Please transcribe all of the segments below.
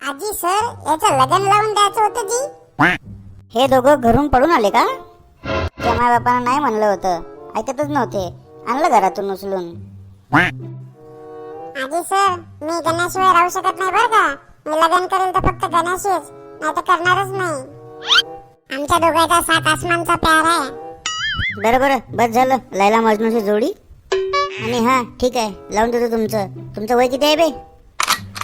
आजी सर याचं लग्न लावून द्यायचं होतं जी. हे दोघं घरून पळून आले का? त्या माय बापानं नाही म्हणलं होतं. ऐकतच नव्हते. आणलं घरातून उचलून. आजी सर मी गण्याशिवाय राहू शकत नाही बरं का. मी लग्न करेल तर फक्त गण्याशीच नाही तर करणारच नाही. आमच्या दोघांचा सात आसमानचा प्यार आहे. बरं बरं बस झालं. लैला मजनूची जोडी. आणि हा ठीक आहे. लावून देतो तुमचं. तुमचं वय किती आहे बे?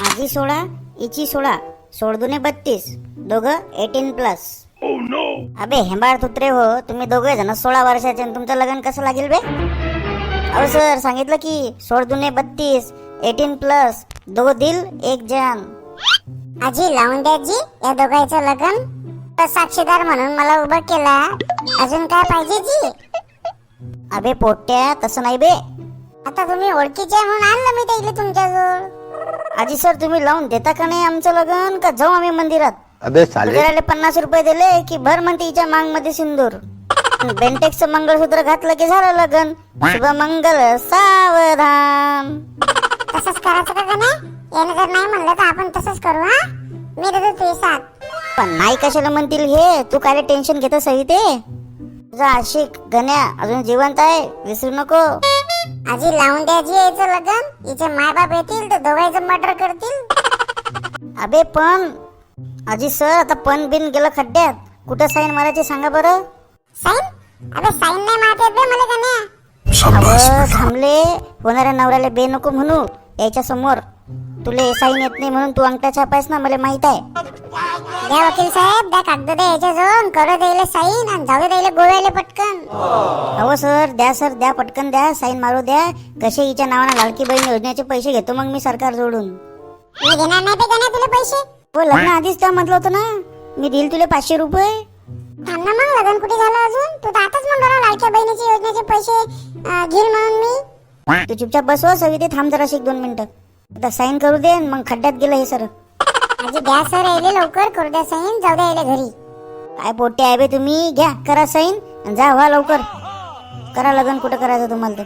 माझी सोळा हिची सोळा सोळ दुने बत्तीस दोघं एटीन प्लस. अबे हेंबाळ तुत्रे हो तुम्ही दोघे जण सोळा वर्षाचे तुमचं लग्न कसं लागेल बे? अहो सर सांगितलं की सोळ दुने बत्तीस एटीन प्लस दो दिल एक जान. आजी लावून जी या दोघांचं लग्न. तर साक्षीदार म्हणून मला उभं केला. अजून काय पाहिजे जी अबे पोट्या तसं नाही बे. आता तुम्ही ओळखीचे म्हणून आणलं मी त्याला तुमच्याजवळ. आजी सर तुम्ही लावून देता का नाही आमचं लग्न? का जाऊ आम्ही मंदिरात? अबे साले. पन्नास रुपये दिले की भर म्हणते हिच्या मांगमध्ये सिंदूर बेंटेक्स मंगळसूत्र घातलं की झालं लग्न. शुभ मंगल सावधान. तसंच करायचं का यानं जर नाही म्हणलं तर आपण तसंच करू हा? मी देतो तुझे साथ पण नाही कशाला म्हणतील हे? तू काय टेन्शन घेत सही ते तुझा आशिक गण्या अजून जिवंत आहे विसरू नको. आजी लावून द्या जी याचं लग्न. हिचे मायबाप येतील तर दोघांचं मर्डर करतील. अबे पण. आजी सर आता पण बिन गेलं खड्ड्यात. कुठं साईन मारायची सांगा बरं? साईन? अबे साईन नाही मारत बे मला गण्या. थांबले. होणाऱ्या नवऱ्याला बे नको म्हणू. याच्या समोर. तुले साईन येत नाही म्हणून तू अंगठा छापायस ना मला माहीत आहे. द्या वकील साहेब द्या कागद द्या याच्या जवळ करू द्यायला साईन आणि जाऊ द्यायला गोव्याला पटकन. अहो सर द्या सर द्या पटकन द्या साईन मारू द्या. कसे हिच्या नावानं लाडकी बहीण योजनेचे पैसे घेतो मग मी सरकार जोडून. मी घेणार नाही ते गण्या तुला पैसे? हो लग्न आधीच तर म्हटलं होतं ना. मी देईल तुला पाचशे रुपये. थांब ना मग लग्न कुठे झालं अजून? तू तर आताच म्हणतो ना लाडक्या बहिणीची योजनेचे पैसे अं, घेईल म्हणून मी. तू चुपचाप बसव सवी ते थांब जरा एक दोन मिनिटं. आता साईन करू दे मग खड्ड्यात गेलं हे सर आजी द्या सर यायले लवकर. करू द्या साईन जाऊ द्या यायला घरी. काय पोट्टे आहे बे तुम्ही? घ्या करा साईन आणि जा व्हा लवकर. करा लग्न कुठं करायचं तुम्हाला तर.